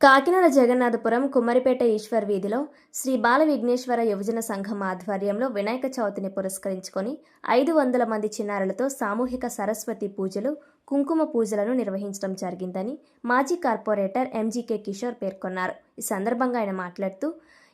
కాకినాడ జగన్నాథపురం కుమ్మరిపేట ఈశ్వర్ వీధిలో శ్రీ బాల విఘ్నేశ్వర యువజన సంఘం ఆధ్వర్యంలో వినాయక చవితిని పురస్కరించుకొని ఐదు వందల మంది చిన్నారులతో సామూహిక సరస్వతి పూజలు కుంకుమ పూజలను నిర్వహించడం జరిగిందని మాజీ కార్పొరేటర్ ఎంజీకే కిషోర్ పేర్కొన్నారు. ఈ సందర్భంగా ఆయన మాట్లాడుతూ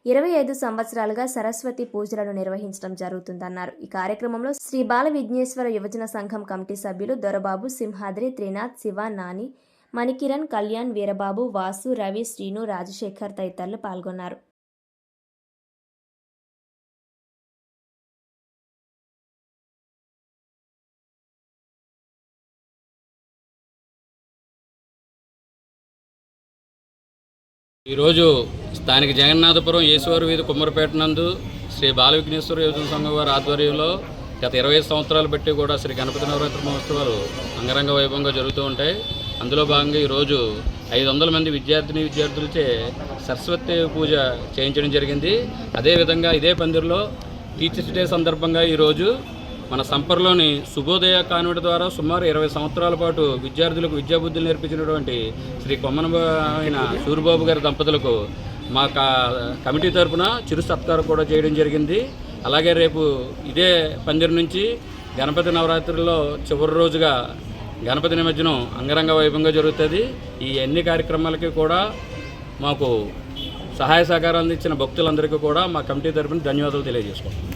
ఇరవై ఐదు సంవత్సరాలుగా సరస్వతి పూజలను నిర్వహించడం జరుగుతుందన్నారు. ఈ కార్యక్రమంలో శ్రీ బాల విఘ్నేశ్వర యువజన సంఘం కమిటీ సభ్యులు దొరబాబు సింహాద్రి త్రినాథ్ శివ నాని మణికిరణ్ కళ్యాణ్ వీరబాబు వాసు రవి శ్రీను రాజశేఖర్ తదితరులు పాల్గొన్నారు. ఈరోజు స్థానిక జగన్నాథపురం యేసువారి వీధి కుమ్మరపేట నందు శ్రీ బాల విఘ్నేశ్వర యువజన సంఘం వారి ఆధ్వర్యంలో గత ఇరవై సంవత్సరాలు బట్టి కూడా శ్రీ గణపతి నవరాత్రి మహోత్సవాలు అంగరంగ వైభవంగా జరుగుతూ ఉంటాయి. అందులో భాగంగా ఈరోజు ఐదు వందల మంది విద్యార్థిని విద్యార్థులచే సరస్వతి పూజ చేయించడం జరిగింది. అదేవిధంగా ఇదే పందిరిలో టీచర్స్ డే సందర్భంగా ఈరోజు మన సంపర్లోని శుభోదయ కాన్వెంట్ ద్వారా సుమారు ఇరవై సంవత్సరాల పాటు విద్యార్థులకు విద్యాబుద్ధులు నేర్పించినటువంటి శ్రీ కొమ్మనమైన సూరిబాబు గారి దంపతులకు మా కా- కమిటీ తరపున చిరు సత్కారం కూడా చేయడం జరిగింది. అలాగే రేపు ఇదే పందిరి నుంచి గణపతి నవరాత్రుల్లో చివరి రోజుగా గణపతి నిమజ్జనం అంగరంగ వైభవంగా జరుగుతుంది. ఈ అన్ని కార్యక్రమాలకి కూడా మాకు సహాయ సహకారం అందించిన భక్తులందరికీ కూడా మా కమిటీ తరపున ధన్యవాదాలు తెలియజేసుకుంటాం